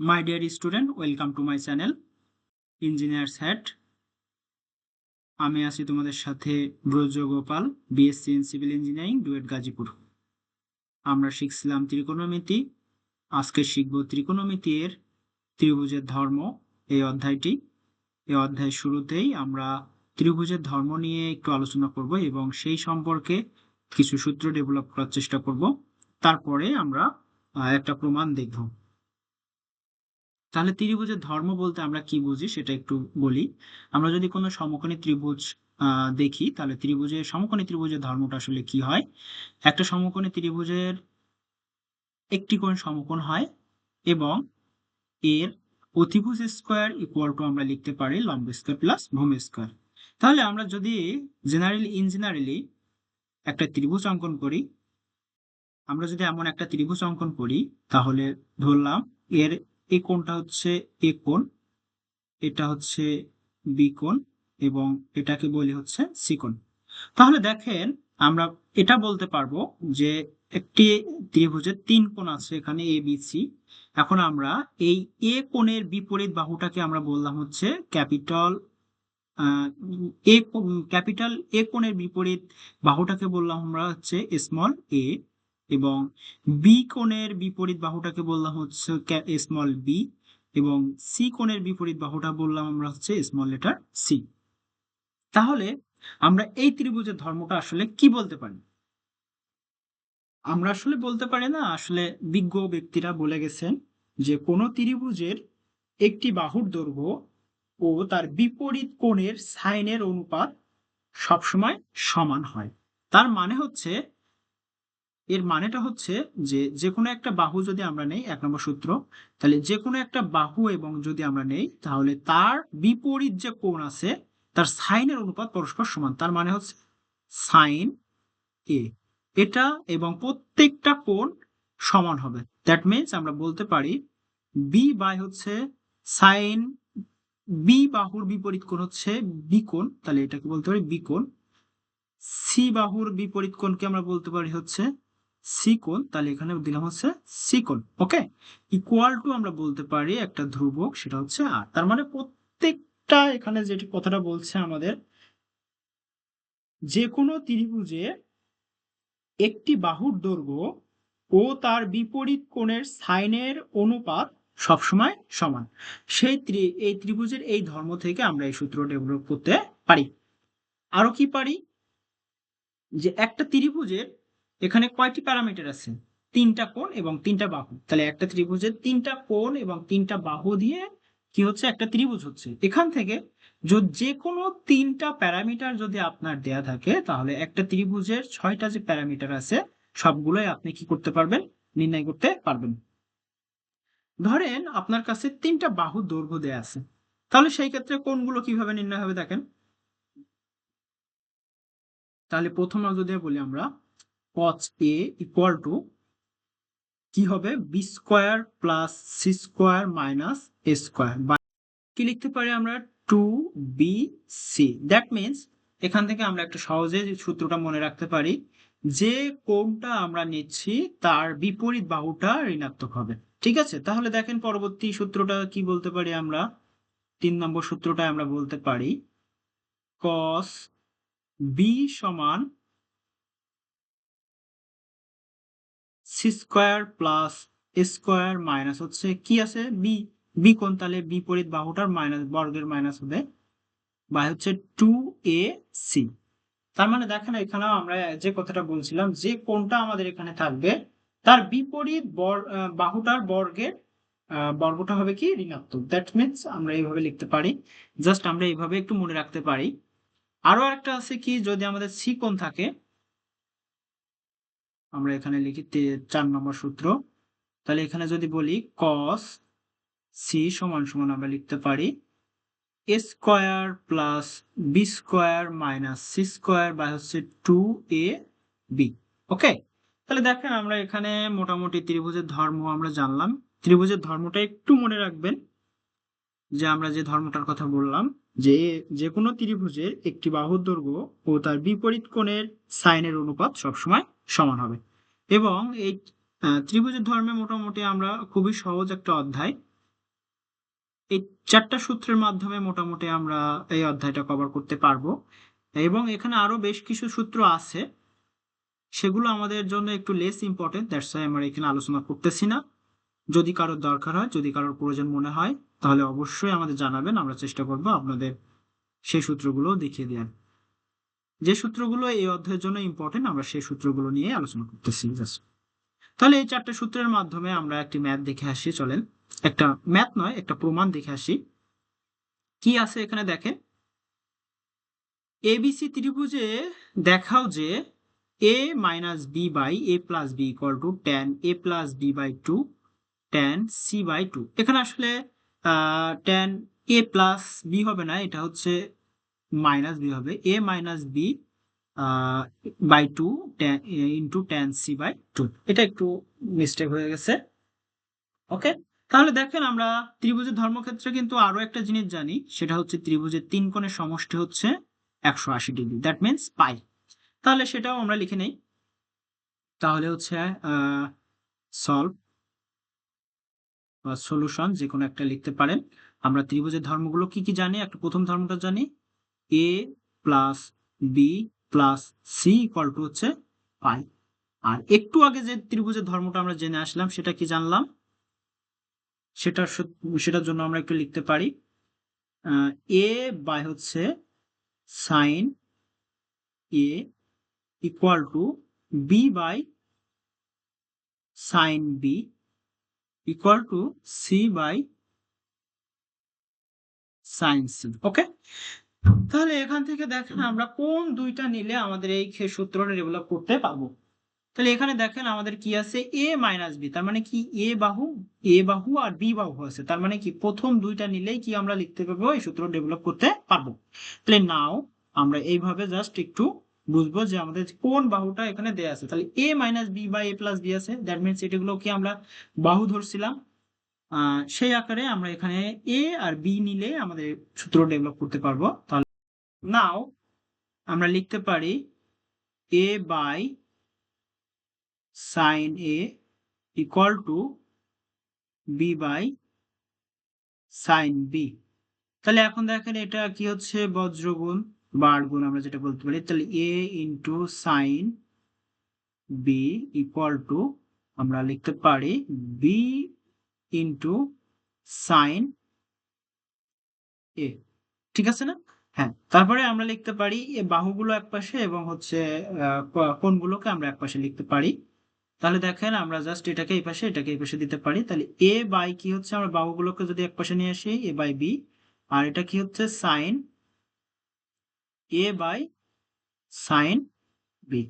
My dear student, welcome to my channel Engineers Hat. আমি আছি তোমাদের সাথে Braja Gopal BSc in civil engineering DUET Gazipur আমরা শিখছিলাম ত্রিকোণমিতি আজকে শিখব ত্রিকোণমিতি এর ত্রিভুজের ধর্ম এই অধ্যায়টি। এই অধ্যায়ের শুরুতেই আমরা ত্রিভুজের ধর্ম নিয়ে একটু আলোচনা করব এবং সেই সম্পর্কে কিছু সূত্র ডেভেলপ করার চেষ্টা করব। তারপরে আমরা একটা প্রমাণ দেখব। তাহলে ত্রিভুজের ধর্ম বলতে আমরা কি বুঝি সেটা একটু বলি। আমরা যদি কোনো সমকোণী ত্রিভুজ দেখি, তাহলে ত্রিভুজের সমকোণী ত্রিভুজের ধর্মটা আসলে কি হয়? একটা সমকোণী ত্রিভুজের একটি কোণ সমকোণ হয় এবং এর অতিভুজ স্কোয়ার ইকুয়াল টু আমরা লিখতে পারি লম্ব স্কোয়ার প্লাস ভূমি স্কোয়ার। তাহলে আমরা যদি জেনারেলি ইন জেনারেলি একটা ত্রিভুজ অঙ্কন করি, আমরা যদি এমন একটা ত্রিভুজ অঙ্কন করি, তাহলে ধরলাম এর এই কোণটা হচ্ছে এ কোণ, এটা হচ্ছে বি কোণ এবং এটাকে বলি হচ্ছে সি কোণ। তাহলে দেখেন, আমরা এটা বলতে পারব যে একটি ত্রিভুজের তিন কোণ আছে এখানে এ, বি, সি। এখন আমরা এই এ কোণের বিপরীত বাহুটাকে আমরা বললাম হচ্ছে ক্যাপিটাল এ ক্যাপিটাল এ কোণের বিপরীত বাহুটাকে বললাম আমরা হচ্ছে স্মল এ। এবং বি কোণের বিপরীত বাহুটাকে বললাম হচ্ছে স্মল বি এবং সি কোণের বিপরীত বাহুটা বললাম আমরা হচ্ছে স্মল লেটার সি তাহলে আমরা এই ত্রিভুজের ধর্মটা আসলে কি বলতে পারি? আমরা আসলে বলতে পারি না, আসলে বিজ্ঞ ব্যক্তিরা বলে গেছেন যে কোনো ত্রিভুজের একটি বাহুর দৈর্ঘ্য ও তার বিপরীত কোণের সাইনের অনুপাত সবসময় সমান হয়। তার মানে হচ্ছে এর মানেটা হচ্ছে যে যে কোনো একটা বাহু যদি আমরা নেই, এক নম্বর সূত্র, তাহলে যে কোনো একটা বাহু এবং যদি আমরা নেই, তাহলে তার বিপরীত যে কোণ আছে, তার সাইনের অনুপাত পরস্পর সমান। তার মানে হচ্ছে সাইন এ। এটা এবং প্রত্যেকটা কোণ সমান হবে। দ্যাট মিনস আমরা বলতে পারি বি বাই হচ্ছে সাইন বি বাহুর বিপরীত কোণ হচ্ছে বি কোণ, তাহলে এটাকে বলতে পারি বি কোণ। সি বাহুর বিপরীত কোণকে আমরা বলতে পারি হচ্ছে সি কোণ তাহলে এখানে দিলাম হচ্ছে সি কোণ ওকে ইকুয়াল টু আমরা বলতে পারি একটা ধ্রুবক, সেটা হচ্ছে আর তার মানে প্রত্যেকটা এখানে যেটি কথাটা বলছে আমাদের যে কোনো ত্রিভুজে একটি বাহুর দৈর্ঘ্য ও তার বিপরীত কোণের সাইনের অনুপাত সবসময় সমান। সেই এই ত্রিভুজের এই ধর্ম থেকে আমরা এই সূত্র ডেভেলপ করতে পারি। আরও কি পারি? যে একটা ত্রিভুজের এখানে কয়টি প্যারামিটার আছে? তিনটা কোণ এবং তিনটা বাহু। তাহলে একটা ত্রিভুজের তিনটা কোণ এবং তিনটা বাহু দিয়ে কি হচ্ছে? একটা ত্রিভুজ হচ্ছে। এখান থেকে যে কোনো তিনটা প্যারামিটার যদি আপনার দেয়া থাকে, তাহলে একটা ত্রিভুজের ছয়টা যে প্যারামিটার আছে, সবগুলোই আপনি কি করতে পারবেন? নির্ণয় করতে পারবেন। ধরেন আপনার কাছে তিনটা বাহু দৈর্ঘ্য দেয়া আছে। তাহলে সেই ক্ষেত্রে কোনগুলো কীভাবে নির্ণয় হবে দেখেন? তাহলে প্রথমে যদি বলি আমরা cos a ইকুয়াল টু কি হবে? B square plus C square minus A square কি লিখতে পারি আমরা? Two B C that means এখান থেকে আমরা একটা সহজে যে সূত্রটা মনে রাখতে পারি, যে কোণটা আমরা নিচ্ছি তার বিপরীত বাহুটা ঋণাত্মক হবে। ঠিক আছে? তাহলে দেখেন পরবর্তী সূত্রটা কি বলতে পারি আমরা? তিন নম্বর সূত্রটা আমরা বলতে পারি, cos বি সমান C square plus square minus হচ্ছে কি আছে? বি বি কোণ তাহলে বিপরীত বাহুটার মাইনাস, বর্গের মাইনাস হবে বা হচ্ছে টু এ সি তার মানে দেখেন এখানেও আমরা যে কথাটা বলছিলাম, যে কোনটা আমাদের এখানে থাকবে, তার বিপরীত বাহুটার বর্গের বর্গটা হবে কি? ঋণাত্মক। দ্যাট মিনস আমরা এইভাবে লিখতে পারি। জাস্ট আমরা এইভাবে একটু মনে রাখতে পারি। আরও একটা আছে কি? যদি আমাদের সি কোণ থাকে আমরা এখানে লিখি চার নম্বর সূত্র। তাহলে এখানে যদি বলি কস সি সমান সমান আমরা লিখতে পারি A square plus B square minus C square বা হচ্ছে টু এ বি ওকে? তাহলে দেখেন আমরা এখানে মোটামুটি ত্রিভুজের ধর্ম আমরা জানলাম। ত্রিভুজের ধর্মটা একটু মনে রাখবেন যে আমরা যে ধর্মটার কথা বললাম, যে যে কোনো ত্রিভুজের একটি বাহুর দৈর্ঘ্য ও তার বিপরীত কোণের সাইনের অনুপাত সবসময় সমান হবে। এবং এই ত্রিভুজের ধর্মে মোটামুটি আমরা খুবই সহজ একটা অধ্যায়। এই চারটা সূত্রের মাধ্যমে মোটামুটি আমরা এই অধ্যায়টা কভার করতে পারব। এবং এখানে আরও বেশ কিছু সূত্র আছে। সেগুলো আমাদের জন্য একটু লেস ইম্পর্টেন্ট দ্যাটস ওয়াই আমরা এখানে আলোচনা করতেছি না। যদি কারোর দরকার হয়, যদি কারোর প্রয়োজন মনে হয়, তাহলে অবশ্যই আমাদের জানাবেন, আমরা চেষ্টা করব আপনাদের সেই সূত্রগুলো দেখিয়ে দেওয়ার। যে সূত্রগুলো এই অধ্যায়ের জন্য ইম্পর্টেন্ট আমরা সেই সূত্রগুলো নিয়ে আলোচনা করতেছি তাহলে এই চারটে সূত্রের মাধ্যমে আমরা একটি ম্যাথ দেখে আসি, চলেন। একটা ম্যাথ নয়, একটা প্রমাণ দেখে আসি। কি আছে এখানে দেখেন? এবিসি ত্রিভুজে দেখাও যে A minus B by A plus B equal to tan A plus B by two tan C by two এখানে আসলে টেন এ প্লাস বি হবে না, এটা হচ্ছে মাইনাস বি হবে। A minus B by two into tan C by two এটা একটু mistake হয়ে গেছে। ওকে তাহলে দেখেন আমরা ত্রিভুজের ধর্মক্ষেত্রে কিন্তু আরও একটা জিনিস জানি, সেটা হচ্ছে ত্রিভুজের তিন কোণের সমষ্টি হচ্ছে একশো আশি ডিগ্রি। দ্যাট মিনস পাই তাহলে সেটাও আমরা লিখে নেই। তাহলে হচ্ছে সলভ বা সলিউশন যে কোনো একটা লিখতে পারেন। আমরা ত্রিভুজের ধর্মগুলো কি কি জানি? একটা প্রথম ধর্মটা জানি। A plus B plus C equal to হচ্ছে পাই। আর একটু আগে যে ত্রিভুজের ধর্মটা আমরা জেনে আসলাম, সেটা কি জানলাম? সেটার সেটার জন্য আমরা একটু লিখতে পারি। এ বাই হচ্ছে sine A equal to B by sine B equal to C by sine C okay তাহলে এখান থেকে দেখেন আমরা কোন দুইটা নিলে আমাদের এই সূত্রটা ডেভেলপ করতে পারব। তাহলে এখানে দেখেন আমাদের কি আছে? এ মাইনাস বি তার মানে কি এ বাহু? এ বাহু আর বি বাহু আছে। তার মানে কি প্রথম দুইটা নিলেই কি আমরা লিখতে পারব? এই সূত্র ডেভেলপ করতে পারব। তাহলে নাও আমরা এইভাবে জাস্ট একটু বুঝব যে আমাদের কোন বাহুটা এখানে দেয়া আছে। তাহলে এ মাইনাস বি বা এ প্লাস বি আছে। দ্যাট মিনস এটাগুলো কি আমরা বাহু ধরছিলাম? সেই আকারে আমরা এখানে এ আর বি নিলে আমাদের সূত্র ডেভেলপ করতে পারব। তাহলে নাও আমরা লিখতে পারি A by sine A equal to B by sine B তাহলে এখন দেখেন এটা কি হচ্ছে? বজ্রগুণ বার গুণ আমরা যেটা বলতে পারি। তাহলে A into sine B equal to আমরা লিখতে পারি বি ইন্টু সাইন এ ঠিক আছে না? হ্যাঁ তারপরে আমরা লিখতে পারি বাহুগুলো এক পাশে এবং হচ্ছে কোনগুলোকে আমরা এক পাশে লিখতে পারি। তাহলে দেখেন আমরা জাস্ট এটাকে এই পাশে, এটাকে এই পাশে দিতে পারি। তাহলে এ বাই কি হচ্ছে? আমরা বাহুগুলোকে যদি এক পাশে নিয়ে আসি এ বাই বি আর এটা কি হচ্ছে? Sine A by sine B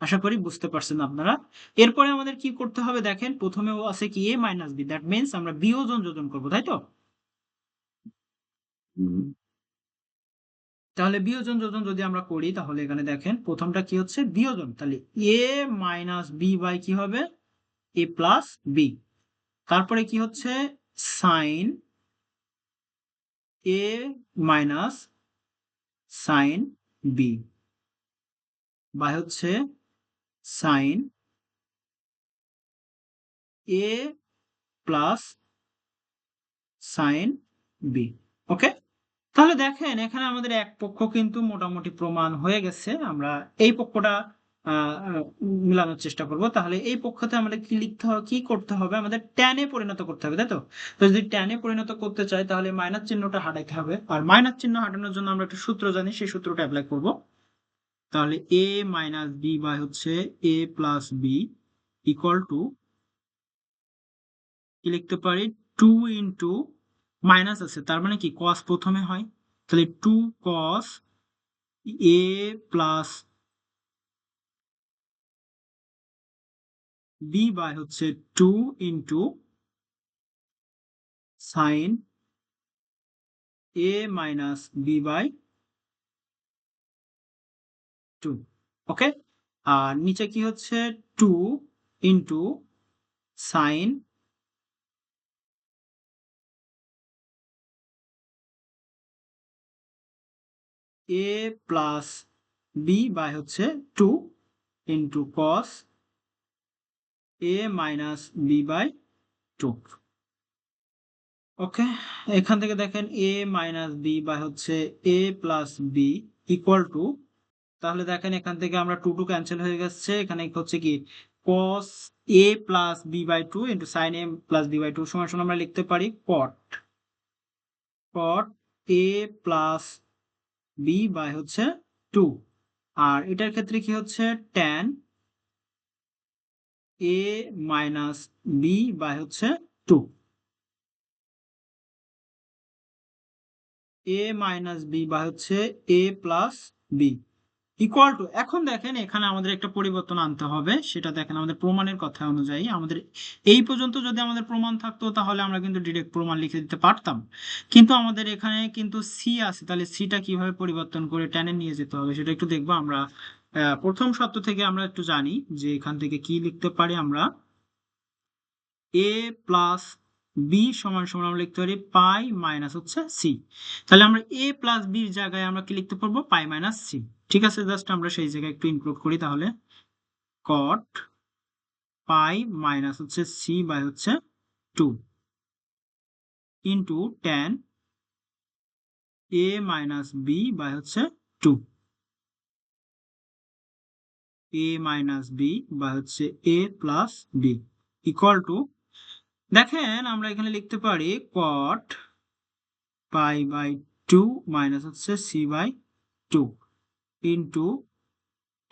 আশা করি বুঝতে পারছেন আপনারা। এরপরে আমাদের কি করতে হবে দেখেন প্রথমে ও আছে কি A minus B that means আমরা বিয়োজন যোজন করব তাই তো? তাহলে বিয়োজন যোজন যদি আমরা করি তাহলে এখানে দেখেন প্রথমটা কি হচ্ছে বিয়োজন তাহলে এ মাইনাস বি বাই কি হবে? এ প্লাস বি তারপরে কি হচ্ছে? Sine A minus sine B বা হচ্ছে sine A plus sine B okay তাহলে দেখেন, এখানে আমাদের এক পক্ষ কিন্তু মোটামুটি প্রমাণ হয়ে গেছে। আমরা এই পক্ষটা মিলানোর চেষ্টা করব। তাহলে এই পক্ষতে আমাদের কি লিখতে হবে, কি করতে হবে? আমাদের ট্যানে পরিণত করতে হবে, তাই তো? তো যদি ট্যানে পরিণত করতে চাই, তাহলে মাইনাস চিহ্নটা হাঁটাইতে হবে। আর মাইনাস চিহ্ন হাঁটানোর জন্য আমরা একটা সূত্র জানি, সেই সূত্রটা অ্যাপ্লাই করব। তাহলে এ মাইনাস বি বাই হচ্ছে A plus B equal to কি লিখতে পারি? টু ইন্টু মাইনাস আছে, তার মানে কি? কস প্রথমে হয়। তাহলে two cos A plus B by হচ্ছে two into sine A minus B by two okay আর নিচে কি হচ্ছে? Two into sine A plus B by হচ্ছে two into cos A minus B by two okay এখান থেকে দেখেন A minus B বা হচ্ছে A plus B equal to তাহলে দেখেন এখান থেকে আমরা টু টু ক্যান্সেল হয়ে গেছে। এখানে হচ্ছে কি, cos A plus B by two into sine A plus B by two সমান সমান আমরা লিখতে পারি cot cot A plus B by হচ্ছে টু আর এটার ক্ষেত্রে কি হচ্ছে? tan A minus B by হচ্ছে টু এ মাইনাস বি বা হচ্ছে A plus B equal to এখন দেখেন এখানে আমাদের একটা পরিবর্তন আনতে হবে, সেটা দেখেন আমাদের প্রমাণের কথা অনুযায়ী আমাদের এই পর্যন্ত যদি আমাদের প্রমাণ থাকতো, তাহলে আমরা কিন্তু ডিরেক্ট প্রমাণ লিখে দিতে পারতাম। কিন্তু আমাদের এখানে কিন্তু সি আছে, তাহলে সিটা কীভাবে পরিবর্তন করে টেনে নিয়ে যেতে হবে, সেটা একটু দেখব আমরা। প্রথম সত্য থেকে আমরা একটু জানি যে এখান থেকে কি লিখতে পারি আমরা। এ প্লাস বি সমান সমান আমরা লিখতে পারি পাই মাইনাস হচ্ছে সি তাহলে আমরা এ প্লাস বির জায়গায় আমরা কি লিখতে পারব? পাই মাইনাস সি ঠিক আছে জাস্ট আমরা সেই জায়গায় একটু ইনক্লুড করি তাহলে। কট পাই মাইনাস হচ্ছে সি বাই হচ্ছে two into tan A minus B by হচ্ছে টু এ মাইনাস বি বা হচ্ছে A plus B equal to দেখেন, আমরা এখানে লিখতে পারি cot pi by two minus হচ্ছে C by two into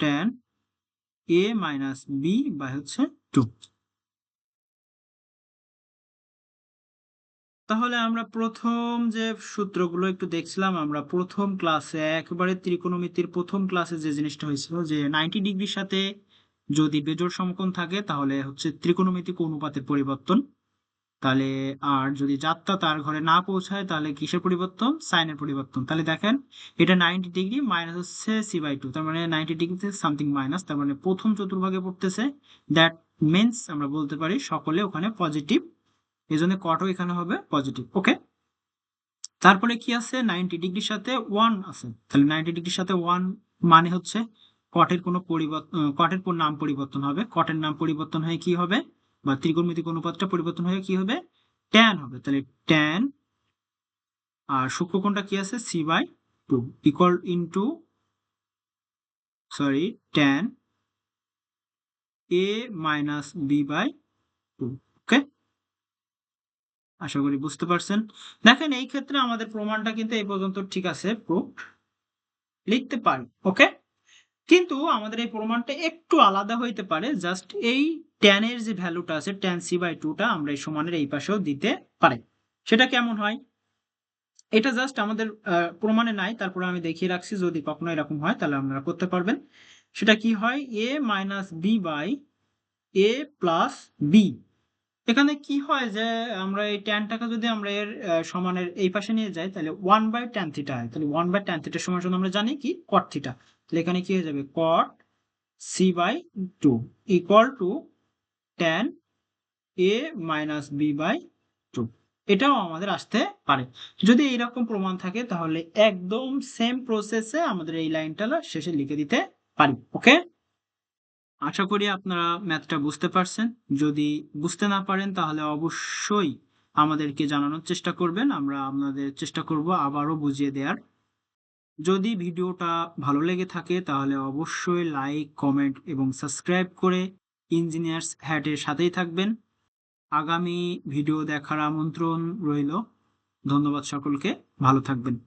tan A minus B by হচ্ছে টু তাহলে আমরা প্রথম যে সূত্রগুলো একটু দেখছিলাম, আমরা প্রথম ক্লাসে একবারে ত্রিকোণমিতির প্রথম ক্লাসে যে জিনিসটা হয়েছিল যে নাইনটি ডিগ্রির সাথে যদি বেজোড় সমকোণ থাকে, তাহলে হচ্ছে ত্রিকোণমিতিক অনুপাতের পরিবর্তন তাহলে আর যদি যাত্রা তার ঘরে না পৌঁছায়, তাহলে কিসের পরিবর্তন? সাইনের পরিবর্তন। তাহলে দেখেন, এটা নাইনটি ডিগ্রি মাইনাস হচ্ছে সি বাই টু তার মানে নাইনটি ডিগ্রিতে সামথিং মাইনাস তার মানে প্রথম চতুর্ভাগে পড়তেছে। দ্যাট মিনস আমরা বলতে পারি সকলে ওখানে পজিটিভ এই জন্য কটও এখানে হবে পজিটিভ ওকে তারপরে কি আছে? নাইনটি ডিগ্রির সাথে ওয়ান আছে। তাহলে নাইনটি ডিগ্রির সাথে ওয়ান মানে হচ্ছে কটের কোনো পরিবর্তন কটের নাম পরিবর্তন হবে। কটের নাম পরিবর্তন হয়ে কি হবে? বা ত্রিকোণমিতিক অনুপাতটা পরিবর্তন হয়ে কি হবে? ট্যান হবে। তাহলে ট্যান আর সূক্ষ্মকোণটা কি আছে? C by two equal into sorry tan A minus B by two okay আশা করি বুঝতে পারছেন। দেখেন, এই ক্ষেত্রে আমাদের প্রমাণটা কিন্তু এই পর্যন্ত ঠিক আছে প্রুফ লিখতে পারি ওকে কিন্তু আমাদের এই প্রমাণটা একটু আলাদা হইতে পারে জাস্ট এই ট্যান এর যে ভ্যালুটা আছে ট্যান সি বাই টুটা আমরা এই সমানের এই পাশেও দিতে পারি। সেটা কেমন হয়? এটা জাস্ট আমাদের প্রমাণে নাই, তারপরে আমি দেখিয়ে রাখছি, যদি কখনো এরকম হয়, তাহলে আপনারা করতে পারবেন। সেটা কি হয়? A minus B by A plus B এখানে কি হয় যে, আমরা এই ট্যানটাকে যদি আমরা এর সমানের এই পাশে নিয়ে যাই, তাহলে ওয়ান বাই ট্যান থিটা হয়। তাহলে ওয়ান বাই ট্যান থিটার সমান আমরা জানি কি? কট থিটা তাহলে এখানে কি হয়ে যাবে? Cot C by two equal to tan A minus B by two এটাও আমাদের আসতে পারে। যদি এইরকম প্রমাণ থাকে, তাহলে একদম সেম প্রসেসে আমাদের এই লাইনটা শেষে লিখে দিতে পারি, ওকে? আশা করি আপনারা ম্যাথটা বুঝতে পারছেন। যদি বুঝতে না পারেন, তাহলে অবশ্যই আমাদেরকে জানানোর চেষ্টা করবেন। আমরা আপনাদের চেষ্টা করব আবারও বুঝিয়ে দেওয়ার যদি ভিডিওটা ভালো লেগে থাকে, তাহলে অবশ্যই লাইক কমেন্ট এবং সাবস্ক্রাইব করে ইঞ্জিনিয়ার্স হ্যাটের সাথেই থাকবেন। আগামী ভিডিও দেখার আমন্ত্রণ রইল। ধন্যবাদ সকলকে। ভালো থাকবেন।